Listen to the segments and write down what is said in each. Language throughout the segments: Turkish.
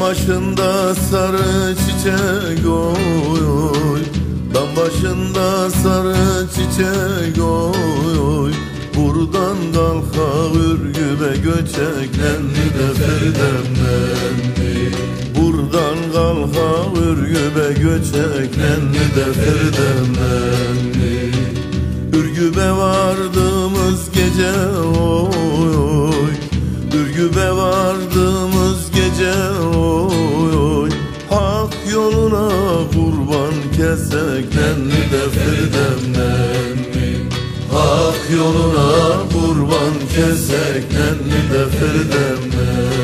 başında sarı çiçek oy. Oy Dam başında sarı çiçek oy. Oy Buradan kalka ürgübe göçeklendi de ferdemlendi Buradan kalka ürgübe göçeklendi de ferdemlendi Ürgübe vardığımız gece oy. Oy Ürgübe vardığımız kurban keseklendi de firdemlendi Hak yoluna kurban keseklendi de firdemlendi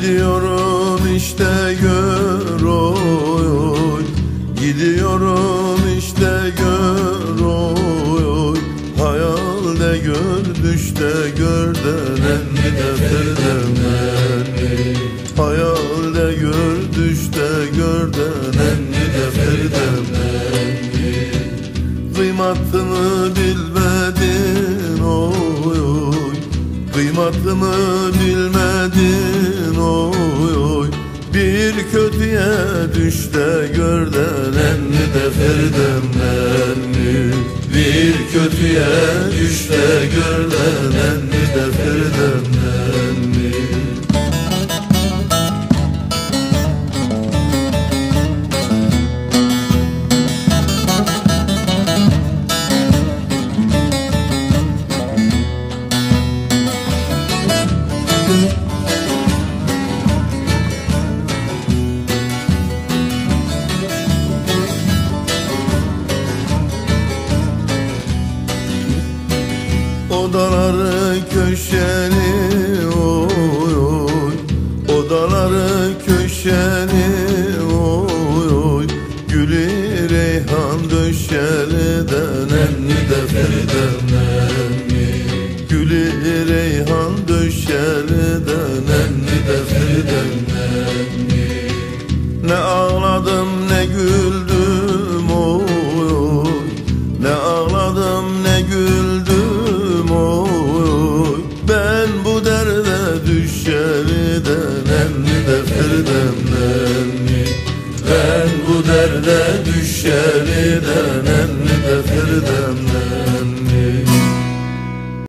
Gidiyorum işte gör oy oy. Gidiyorum işte gör oy oy. Hayalde gör düşte gör denenli defterdenenli Hayalde gör düşte gör denenli defterdenenli Kıymatımı bilmedin oy oy. Bir kötüye düş de gör de ferdemlenli Bir kötüye düş de gör de ferdemlenli Odaları köşeli oy oy. Odaları köşeli oy oy. Gülü reyhan döşeli denenli de ferdemlenli bu derde düşeli denenli de ferdemlenli